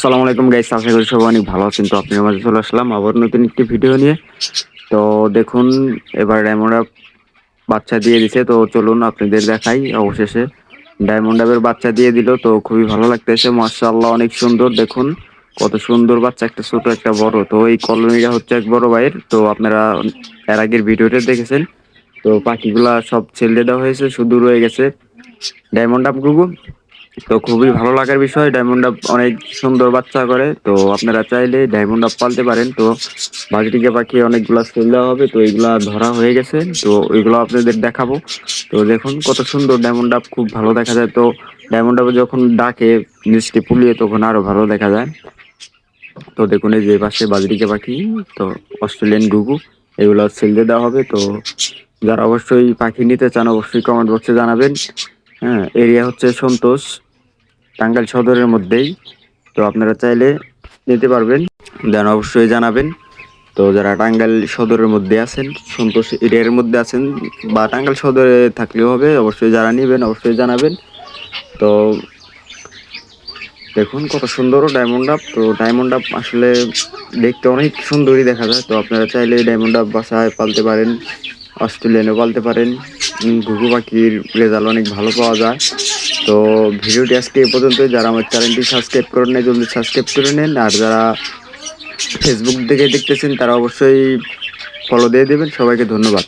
সালাম আলাইকুম গাইস আশা করি সবাই অনেক ভালো আছেন। তো আপনার মাঝে চলে আসলাম আবার নতুন একটি ভিডিও নিয়ে। তো দেখুন, এবার ডায়মন্ড বাচ্চা দিয়ে দিছে। তো চলুন আপনাদের দেখাই অবশেষে। ডায়মন্ড আপের বাচ্চা দিয়ে দিল, তো খুবই ভালো লাগতেছে। মার্শাল্লাহ অনেক সুন্দর। দেখুন, কত সুন্দর বাচ্চা, একটা ছোট, একটা বড়। তো এই কলোনিটা হচ্ছে এক বড় ভাইয়ের। তো আপনারা এর আগের ভিডিওটা দেখেছেন। তো পাখিগুলা সব ছেলে দেওয়া হয়েছে, শুধু রয়ে গেছে। ডায়মন্ড আপ গুগু। তো খুবই ভালো লাগার বিষয় ডায়মন্ড অনেক সুন্দর বাচ্চা করে, তো আপনারা চাইলে ডায়মন্ড আপ পালতে পারেন। তো বাজিটিকে পাখি অনেকগুলা সেল দেওয়া হবে, তো এইগুলা ধরা হয়ে গেছে, তো ওইগুলো আপনাদের দেখাবো। তো দেখুন কত সুন্দর ডায়মন্ড আপ খুব ভালো দেখা যায়। তো ডায়মন্ড আপ যখন ডাকে মিষ্টি পুলিয়ে তখন আরও ভালো দেখা যায়। তো দেখুন এই যে পাশে বাজরিকে পাখি, তো অস্ট্রেলিয়ান গুগু এগুলো সেল দিয়ে দেওয়া হবে। তো যারা অবশ্যই পাখি নিতে চান, অবশ্যই কমেন্ট বক্সে জানাবেন। হ্যাঁ এরিয়া হচ্ছে সন্তোষ। টাঙ্গাইল সদরের মধ্যেই। তো আপনারা চাইলে নিতে পারবেন। দেন অবশ্যই জানাবেন। তো যারা টাঙ্গাইল সদরের মধ্যে আছেন, সন্তোষ এরিয়ার মধ্যে আছেন বা টাঙ্গাইল সদরে থাকলেও হবে, অবশ্যই যারা নেবেন, অবশ্যই জানাবেন। তো দেখুন কত সুন্দর ডায়মন্ড আপ তো ডায়মন্ড আপ আসলে দেখতে অনেক সুন্দরই দেখা যায়। তো আপনারা চাইলে ডায়মন্ড আপ বাসায় পালতে পারেন, অস্ট্রেলিয়ানও পালতে পারেন। ঘুঘু পাখির রেজাল্ট অনেক ভালো পাওয়া যায়। তো ভিডিওটি আজকে এ পর্যন্ত যারা আমার চ্যানেলটি সাবস্ক্রাইব করে নেয় জলদি সাবস্ক্রাইব করে নেন। আর যারা ফেসবুক থেকে দেখতেছেন, তারা অবশ্যই ফলো দিয়ে দেবেন। সবাইকে ধন্যবাদ।